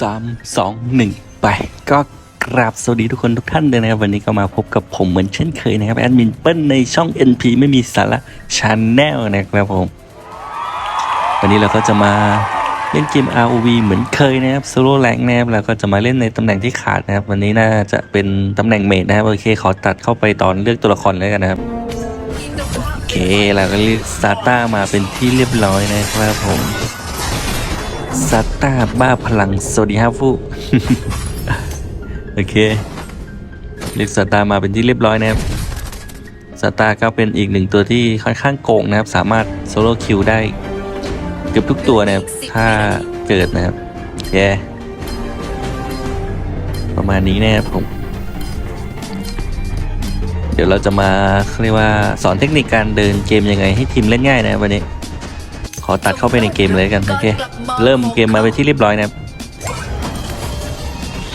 สามสองหนึ่งไปก็กราบสวัสดีทุกคนทุกท่านเลยนะครับ วันนี้ก็มาพบกับผมเหมือนเช่นเคยนะครับแอดมินเปิ้ลในช่อง NP ไม่มีสาระชาแนลนะครับผม วันนี้เราก็จะมาเล่นเกม ROV เหมือนเคยนะครับโซโล่แรงนะครับแล้วก็จะมาเล่นในตำแหน่งที่ขาดนะครับ วันนี้น่าจะเป็นตำแหน่งเมดนะครับโอเคขอตัดเข้าไปตอนเลือกตัวละครเลยกันนะครับโอเคเราก็เลือกซาต้ามาเป็นที่เรียบร้อยนะครับผม ซาต้าบ้าพลัง สวัสดีครับฟูโอเค เรียกซาต้ามาเป็นที่เรียบร้อยนะครับซาต้าก็เป็นอีกหนึ่งตัวที่ค่อนข้างโกงนะครับ สามารถโซโล่คิวได้เกือบทุกตัวนะครับ ถ้าเกิดนะครับโอเคประมาณนี้นะครับผม เดี๋ยวเราจะมาเขาเรียกว่าสอนเทคนิคการเดินเกมยังไงให้ทีมเล่นง่ายนะครับวันนี้ ขอตัดเข้าไปในเกมเลยกัน โอเค เริ่มเกมมาไปนที่เรียบร้อยนะครับ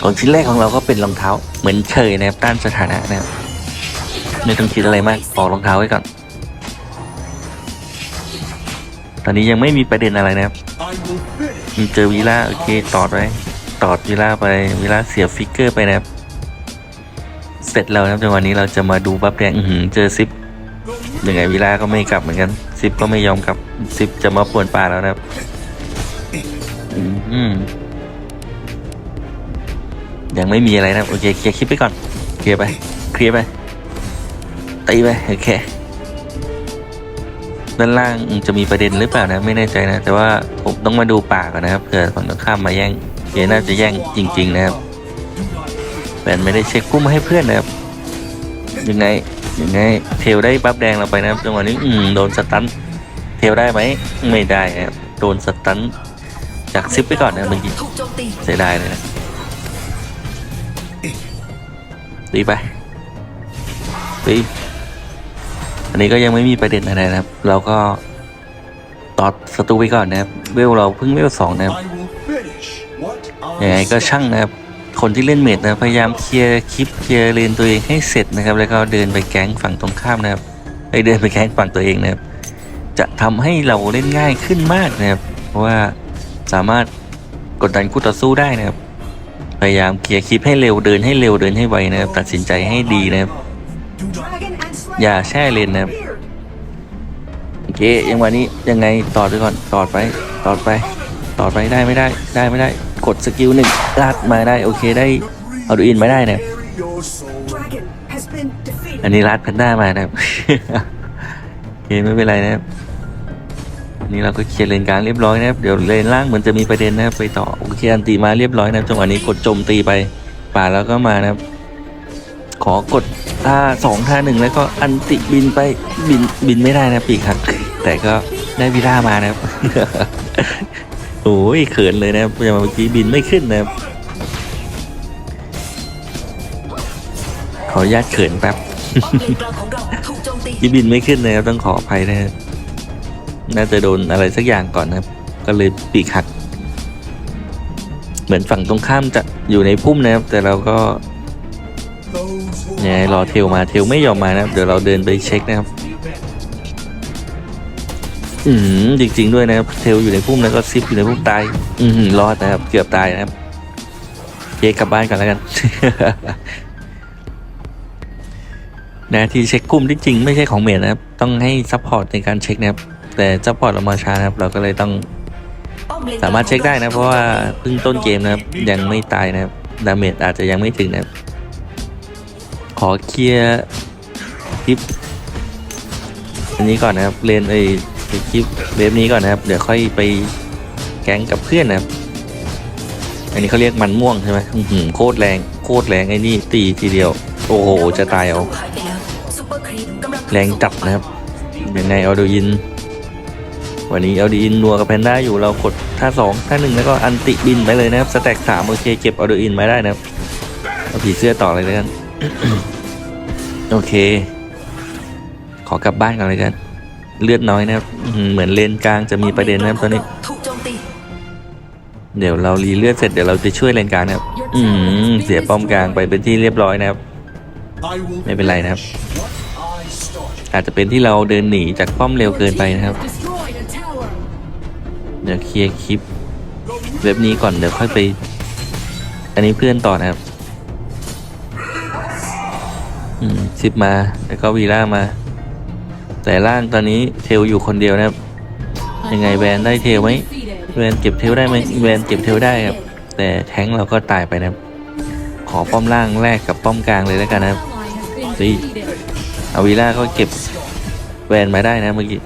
ของชิ้นแรกของเราก็เป็นรองเท้า เหมือนเคยนะครับต้านสถานะนะครับไม่ต้องคิดอะไรมากปอกรองเท้าไว้ก่อน ตอนนี้ยังไม่มีประเด็นอะไรนะครับมีเจอวีล่าโอเคตอดไว้ตอดวีล่าไปวีล่าเสียฟิกเกอร์ไปนะครับ เสร็จแล้วนะครับจังหวะนี้เราจะมาดูบัฟแดงเจอซิปยังไงวีล่าก็ไม่กลับเหมือนกัน ซิปก็ไม่ยอมกลับซิปจะมาป่วนป่าแล้วนะครับ อืมยังไม่มีอะไรนะโอเคเคลียร์คลิปไปก่อนเคลียร์ไปเคลียร์ไปตีไปโอเคด้านล่างจะมีประเด็นหรือเปล่านะไม่แน่ใจนะ แต่ว่าผมต้องมาดูป่าก่อนนะครับเผื่อฝั่งตรงข้ามมาแย่งเยน่าจะแย่งจริง ๆ นะครับแฟนไม่ได้เช็คกุ้มาให้เพื่อนนะครับยังไง ยังไงเทลได้บัฟแดงเราไปนะครับจังหวะนี้อืมโดนสตันเทลได้ไหมไม่ได้นะครับโดนสตันจากซิปไปก่อนนะเมื่อกี้ถูกโจมตีเสียดายเลยนะตีไปตีอันนี้ก็ยังไม่มีประเด็นอะไรนะครับ เราก็ตอดศัตรูไปก่อนนะครับเวลเราเพิ่งเวลสองนะครับยังไงก็ช่างนะครับ คนที่เล่นเมดนะพยายามเคลียร์คลิปเคลียร์เลนตัวเองให้เสร็จนะครับ แล้วก็เดินไปแก๊งฝั่งตรงข้ามนะครับไปเดินไปแก๊งฝั่งตัวเองนะครับ จะทำให้เราเล่นง่ายขึ้นมากนะครับ เพราะว่าสามารถกดดันคู่ต่อสู้ได้นะครับ พยายามเคลียร์คลิปให้เร็วเดินให้เร็วเดินให้ไวนะครับ ตัดสินใจให้ดีนะครับ อย่าแช่เลนนะครับโอเคยังวันนี้ยังไงต่อไปก่อนต่อไปต่อไปต่อไปได้ไม่ได้ได้ไม่ได้ กดสกิลหนึ่งลาดมาได้โอเคได้เอาดูอินมาได้นะอันนี้รัดแพนด้ามานะโอเคไม่เป็นไรนะครับนนี้เราก็เคลียร์เลนกลางเรียบร้อยนะครับเดี๋ยวเลนล่างเหมือนจะมีประเด็นนะครับไปต่อโอเคอันตีมาเรียบร้อยนะจังหวะนี้กดโจมตีไปป่าแล้วก็มานะครับ ขอกดท่าสองท่าหนึ่งแล้วก็อันติบินไปบินบินไม่ได้นะปีกหักแต่ก็ได้วีล่ามานะครับ โอ้ยเขินเลยนะครับอย่างเมื่อกี้บินไม่ขึ้นนะครับขออนุญาตเขินแป๊บที่บินไม่ขึ้นนะครับต้องขออภัยนะครับน่าจะโดนอะไรสักอย่างก่อนนะครับ ก็เลยปีกหัก เหมือนฝั่งตรงข้ามจะอยู่ในพุ่มนะครับ แต่เราก็เนี่ยรอเทลมาเทลไม่ยอมมานะครับ เดี๋ยวเราเดินไปเช็คนะครับ อืมจริง ๆ ด้วยนะครับเทลอยู่ในพุ่มแล้วก็ซิปอยู่ในพุ่มตาย อืมรอดนะครับ เกือบตายนะครับเยกลับบ้านกันแล้วกันนาที่เช็คกลุ่มที่จริงไม่ใช่ของเมดนะครับ ต้องให้ซัพพอร์ตในการเช็คนะครับ แต่ซัพพอร์ตเรามาช้านะครับ เราก็เลยต้อง สามารถเช็คได้นะ เพราะว่าเพิ่งต้นเกมนะครับ ยังไม่ตายนะครับดาเมจอาจจะยังไม่ถึงนะครับ ขอเคลียร์คลิปอันนี้ก่อนนะครับเลนไอ คลิปเวฟนี้ก่อนนะครับ เดี๋ยวค่อยไปแก๊งกับเพื่อนนะครับ อันนี้เขาเรียกมันม่วงใช่ไหมหือโคตรแรง โคตรแรงไอ้นี่ตีทีเดียว โอ้โห จะตายเอา แรงจับนะครับยังไงเอาดูยิน วันนี้เอาดูอินนัวกับแพนด้าอยู่เรากดท่าสองท่าหนึ่งแล้วก็อันติบินไปเลยนะครับ สแต็กสามโอเคเก็บเอาดูอินมาได้นะครับ เอาผีเสื้อต่อเลยแล้วกัน โอเค ขอกลับบ้านก่อนเลยกัน เลือดน้อยนะครับอื้อหือเหมือนเลนกลางจะมีประเด็นนะครับตอนนี้ถูกโจมตีเดี๋ยวเรารีเลือดเสร็จเดี๋ยวเราจะช่วยเลนกลางนะครับ อืมเสียป้อมกลางไปเป็นที่เรียบร้อยนะครับ ไม่เป็นไรนะครับ อาจจะเป็นที่เราเดินหนีจากป้อมเร็วเกินไปนะครับ Destroyed a tower. เดี๋ยวเคลียร์คลิป เว็บนี้ก่อนเดี๋ยวค่อยไป อันนี้เพื่อนต่อนะครับ อืมซิปมาแล้วก็วีล่ามา แต่ล่างตอนนี้เทลอยู่คนเดียวนะครับ ยังไงแวนได้เทลไหมแวนเก็บเทลได้ไหมแวนเก็บเทลได้ครับ แต่แท้งเราก็ตายไปนะครับ ขอป้อมล่างแรกกับป้อมกลางเลยแล้วกันนะครับสิอาวีล่าก็เก็บแวนมาได้นะเมื่อกี้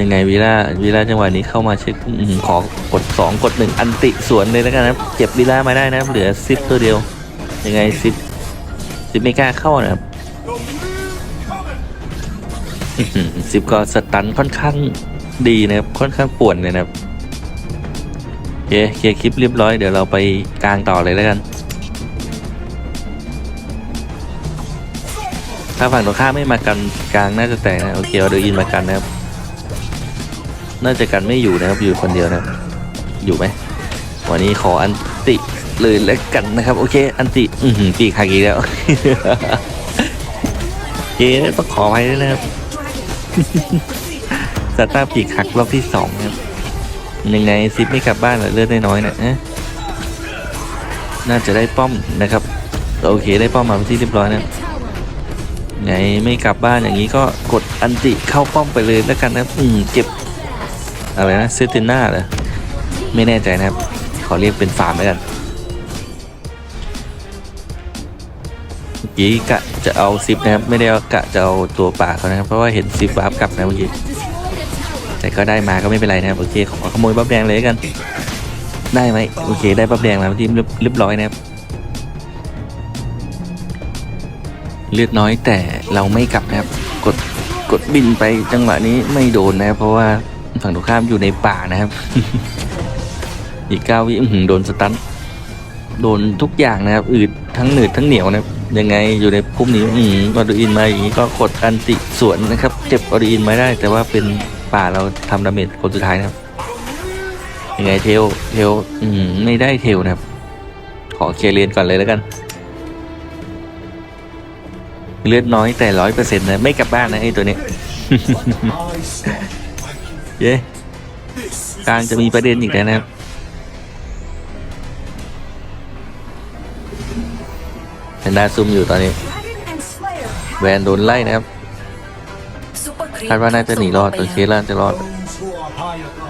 ยังไงวีล่าวีล่าจังหวะนี้เข้ามาเช็คขอกดสองกดหนึ่งอันติสวนเลยแล้วกันนะเก็บวีล่ามาได้นะเหลือซิปตัวเดียว ยังไงซิปซิปไม่กล้าเข้านะครับ อื้อหือซิปก็สตันค่อนข้างดีนะครับ ค่อนข้างป่วนเลยนะครับโอเคเคลียร์คลิปเรียบร้อยเดี๋ยวเราไปกลางต่อเลยแล้วกัน ถ้าฝั่งตรงข้ามไม่มากันกลางน่าจะแตกนะโอเคเอาเดอินมากันนะครับ น่าจะกันไม่อยู่นะครับอยู่คนเดียวนะอยู่ไหมวันนี้ขออันติเลยแล้วกันนะครับ โอเค อันติอือหือปีกหักอีกแล้วโอเคต้องขอไปด้วยนะครับ สตาร์ปีกหักรอบที่สองครับยังไงซิปไม่กลับบ้านเหรอเลือดน้อยๆนะนะน่าจะได้ป้อมนะครับ โอเคได้ป้อมมาเป็นที่เรียบร้อยนะไงไม่กลับบ้านอย่างนี้ก็กดอันติเข้าป้อมไปเลยแล้วกันนะอืมเก็บอะไรนะเซติน่าเหรอไม่แน่ใจนะครับ ขอเรียกเป็นฟาร์มแล้วกัน กี้กะจะเอาซิปนะครับ ไม่ได้กะจะเอาตัวป่าเขานะครับ เพราะว่าเห็นซิปวาร์ปกลับนะเมื่อกี้แต่ก็ได้มาก็ไม่เป็นไรนะครับโอเคขอขโมยบัฟแดงเลยกัน ได้ไหมโอเค ได้บัฟแดงมาที่เรียบร้อยนะครับเลือดน้อยแต่เราไม่กลับนะครับ กดกดบินไปจังหวะนี้ไม่โดนนะครับเพราะว่าฝั่งตรงข้ามอยู่ในป่านะครับ อีกเก้าวิอื้อหือโดนสตันโดนทุกอย่างนะครับอืดทั้งหนืดทั้งเหนียวนะครับ ยังไงอยู่ในพุ่มนี้อืมออดูอินมาอย่างนี้ก็กดอันติสวนนะครับเก็บออดูอินมาได้ แต่ว่าเป็นป่าเราทำดาเมจคนสุดท้ายนะครับ ยังไงเทลเทลอืมไม่ได้เทลนะครับ ขอเคลียร์เลนก่อนเลยแล้วกัน เลือดน้อยแต่ร้อยเปอร์เซ็นต์นะไม่กลับบ้านนะไอ้ตัวนี้ เย้กลางจะมีประเด็นอีกแล้วนะครับ นด้าซุ่มอยู่ตอนนี้ แวนโดนไล่นะครับซุปเปอร์คาดว่าน่าจะหนีรอดตัวเคสล่าจะรอด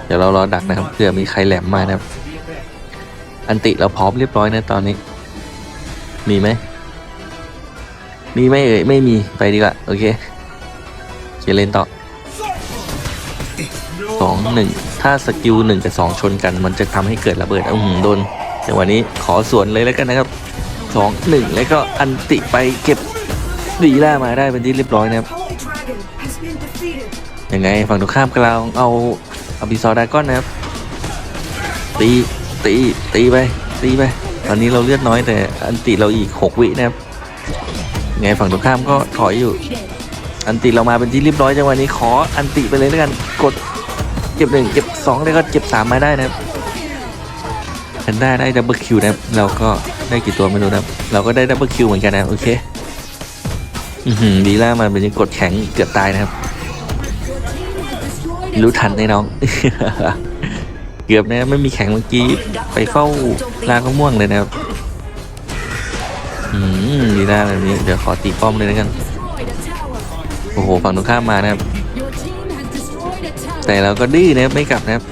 เดี๋ยวเรารอดักนะครับเผื่อมีใครแหลมมานะครับ อันติเราพร้อมเรียบร้อยนะตอนนี้ มีไหม มีไหมเอ่ยไม่มีไปดีกว่าโอเคเคเล่นต่อสองหนึ่งถ้าสกิลหนึ่งกับสองชนกัน มันจะทำให้เกิดระเบิดอืมโดนจังหวะนี้ขอสวนเลยแล้วกันนะครับ สองหนึ่งแล้วก็อันติไปเก็บดีล่ามาได้เป็นที่เรียบร้อยนะครับยังไงฝั่งตรงข้ามกลังเอาเอาบิซอดากอนนะครับ ตีตีตีไปตีไปตอนนี้เราเลือดน้อยแต่อันติเราอีกหกวินะครับยังไงฝั่งตรงข้ามก็ถอยอยู่ อันติเรามาเป็นที่เรียบร้อยจังหวะนี้ขออันติไปเลยแล้วกันกดเก็บหนึ่งเก็บสองแล้วก็เก็บสามมาได้นะครับ นด้าได้ดับเบิลคิวนะครับเราก็ได้กี่ตัวไม่รู้นะครับเราก็ได้ดับเบิลคิวเหมือนกันนะโอเคอือหือดีล่ามาเป็นกดแข็งเกือบตายนะครับ รู้ทันไอ้น้อง เกือบนะไม่มีแข่งเมื่อกี้ไปเฝ้าลางก็ม่วงเลยนะครับอืมดีหน้าแบบนี้เดี๋ยวขอตีป้อมเลยแล้วกันโอ้โหฝั่งตรงข้ามมานะครับ แต่เราก็ดื้อนะครับไม่กลับนะครับ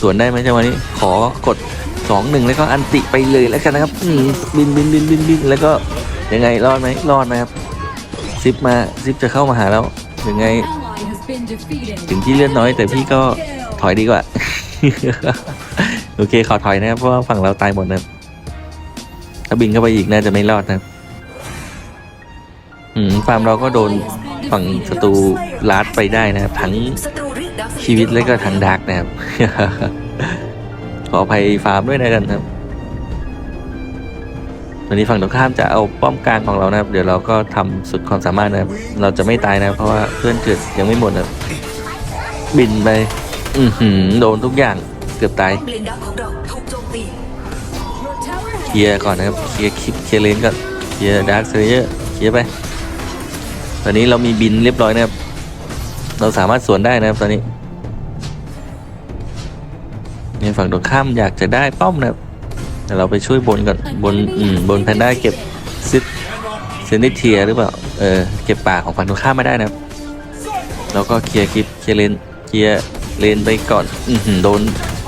ส่วนได้ไหมจังหวะนี้ขอกด สองหนึ่งแล้วก็อันติไปเลยแล้วกันนะครับบินบินบินบินบินแล้วก็ยังไงรอดไหมรอดนะครับซิปมาซิปจะเข้ามาหาแล้วยังไง ถึงที่เลือดน้อย แต่พี่ก็ถอยดีกว่า โอเคขอถอยนะครับเพราะว่าฝั่งเราตายหมดนะครับถ้าบินเข้าไปอีกน่าจะไม่รอดนะครับอืมฟาร์มเราก็โดนฝั่งศัตรูลาดไปได้นะครับ ทั้งชีวิตและก็ทั้งดาร์กนะครับ ขออภัยฟาร์มด้วยนะกันครับวันนี้ฝั่งตรงข้ามจะเอาป้อมกลางของเรานะครับ เดี๋ยวเราก็ทำสุดความสามารถนะครับ เราจะไม่ตายนะเพราะว่าเพื่อนเกิดยังไม่หมดนะบินไป อือหือโดนทุกอย่างเกือบตายเลนดักของเราถูกโจมตีเคลียร์ก่อนนะครับเคลียร์คลิปเคลียร์เลนก่อนเคลียร์ดาร์คเซเยอร์เคลียร์ไป ตอนนี้เรามีบินเรียบร้อยนะครับ เราสามารถสวนได้นะครับตอนนี้ ในฝั่งตรงข้ามอยากจะได้ป้อมนะครับแต่เราไปช่วยบนก่อนบนอืมบนแพนด้าเก็บซิดเซนิเทียหรือเปล่าเออเก็บป่าของฝั่งตรงข้ามไม่ได้นะครับแล้วก็เคลียร์คลิปเคลียร์เลนเคลียร์เลนไปก่อนอืโดน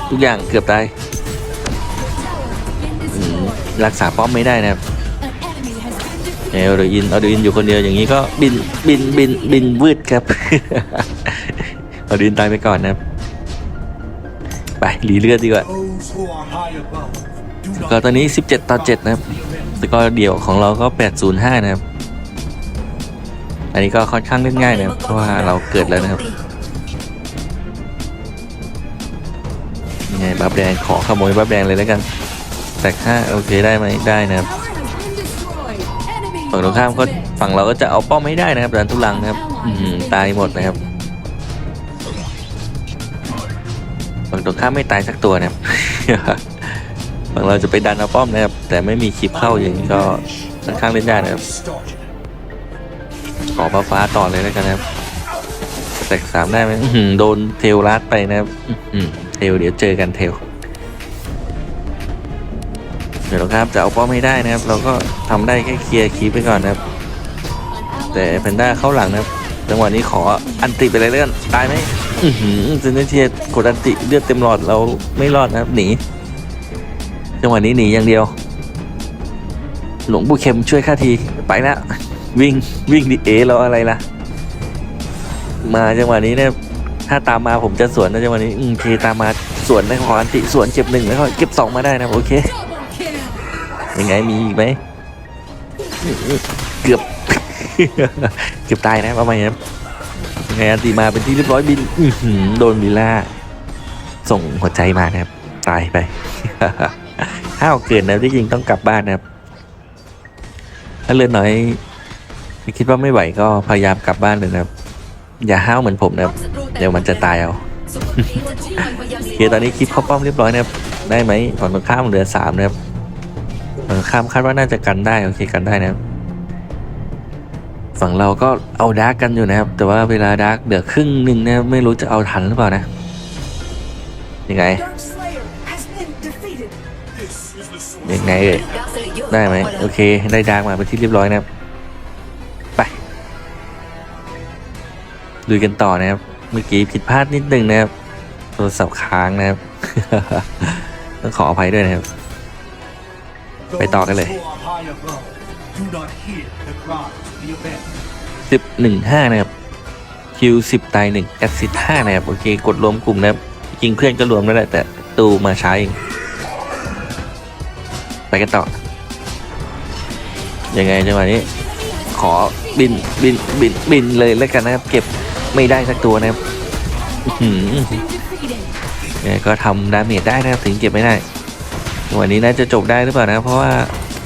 ทุกอย่างเกือบตายอืมรักษาป้อมไม่ได้นะครับเอลเดอินเอาเดอินอยู่คนเดียวอย่างนี้ก็บินบินบินบินวืดครับเอาเดอินตายไปก่อนนะครับ ไปหลีเลือดดีกว่าสก็ตอนนี้ 17 ต่อ 7 นะครับสกอร์เดี่ยวของเราก็ 805 นะครับ อันนี้ก็ค่อนข้างเล่นง่ายนะครับ เพราะว่าเราเกิดแล้วนะครับยังไงบัฟแดงขอขโมยบัฟแดงเลยแล้วกัน แตกห้าโอเคได้ไหมได้นะครับฝั่งตรงข้ามก็ฝั่งเราก็จะเอาป้อมไม่ได้นะครับดันทุลังนะครับตายหมดนะครับ ฝั่งตรงข้ามไม่ตายสักตัวนะครับฝั่งเราจะไปดันเอาป้อมนะครับ แต่ไม่มีคลิปเข้าอย่างนี้ก็ค่อนข้างเล่นยากนะครับ ขอฟ้าฟ้าต่อเลยแล้วกันนะครับแตกสามได้ไหมโดนเทลลัดไปนะครับเทลเดี๋ยวเจอกันเทลเดี๋ยวครับจะเอาป้อมไม่ได้นะครับ เราก็ทำได้แค่เคลียร์คีปไปก่อนนะครับ แต่แพนด้าเข้าหลังนะครับจังหวะนี้ขออันติไปเลยเลื่อนตายไหม อือหือเซนเทียกดอันติเลือดเต็มหลอดเราไม่รอดนะครับหนีจังหวะนี้หนีอย่างเดียว หลวงปู่เข็มช่วยข้าทีไปแล้ววิ่งวิ่งดิเอเราอะไรล่ะ มาจังหวะนี้เนี่ยถ้าตามมาผมจะสวนนะจังหวะนี้อืมเคตามมาสวนได้ขออันติสวนเก็บหนึ่งแล้วก็เก็บสองมาได้นะโอเคยังไงมีอีกไหมเกือบ เกือบตายนะประมาณนี้ ยังไงอันติมาเป็นที่เรียบร้อยบินอืโดนมิล่า ส่งหัวใจมานะครับ ตายไปห้าวเกินนะที่จริงต้องกลับบ้านนะครับ ถ้าเลือดน้อยคิดว่าไม่ไหวก็พยายามกลับบ้านเลยนะครับ อย่าห้าวเหมือนผมนะครับ เดี๋ยวมันจะตายเอาเคตอนนี้คลิปเข้าป้อมเรียบร้อยนะครับ ได้ไหมฝั่งตรงข้ามเหลือสามนะครับฝั่งข้ามคาดว่าน่าจะกันได้โอเคกันได้นะครับ ฝั่งเราก็เอาดาร์กกันอยู่นะครับ แต่ว่าเวลาดาร์กเหลือครึ่งหนึ่งนะครับไม่รู้จะเอาทันหรือเปล่านะ ยังไงยังไงเอ่ยดาวเซเลยได้ไหมโอเค ได้ดาร์กมาเป็นที่เรียบร้อยนะครับ ไปดูกันต่อนะครับ เมื่อกี้ผิดพลาดนิดนึงนะครับโทรศัพท์ค้างนะครับ ต้องขออภัยด้วยนะครับ ไปต่อกันเลย who are high above do not hear the cries of the event. สิบหนึ่งห้านะครับ คิวสิบตายหนึ่งแอสซิสห้านะครับ โอเค กดรวมกลุ่มนะครับ จริงเพื่อนก็รวมแล้วแหละแต่ตูมาช้าเอง ไปกันต่อ ยังไงจังหวะนี้ ขอบินบินบินบินเลยแล้วกันนะครับ เก็บไม่ได้สักตัวนะครับอื้อเนี่ยก็ทำดาเมจได้นะครับถึงเก็บไม่ได้ จังหวะนี้น่าจะจบได้หรือเปล่านะ เพราะว่า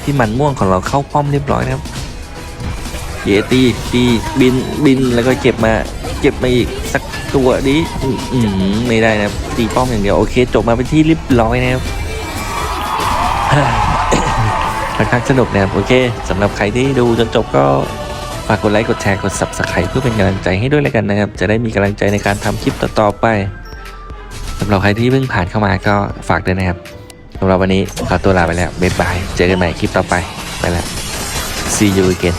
ที่มันม่วงของเราเข้าป้อมเรียบร้อยนะครับ เยตีตีบินบินแล้วก็เก็บมา เก็บมาอีกสักตัวดิอืมไม่ได้นะตีป้อมอย่างเดียวโอเค จบมาเป็นที่เรียบร้อยนะครับค่อนข้างสนุกนะครับโอเคสำหรับใครที่ดูจนจบก็ฝากกดไลค์กดแชร์กด subscribe เพื่อเป็นกำลังใจให้ด้วยแล้วกันนะครับ จะได้มีกำลังใจในการทำคลิปต่อๆไปสำหรับใครที่เพิ่งผ่านเข้ามาก็ฝากด้วยนะครับ สำหรับวันนี้ขอตัวลาไปแล้วบ๊ายบาย เจอกันใหม่คลิปต่อไป ไปแล้ว see you again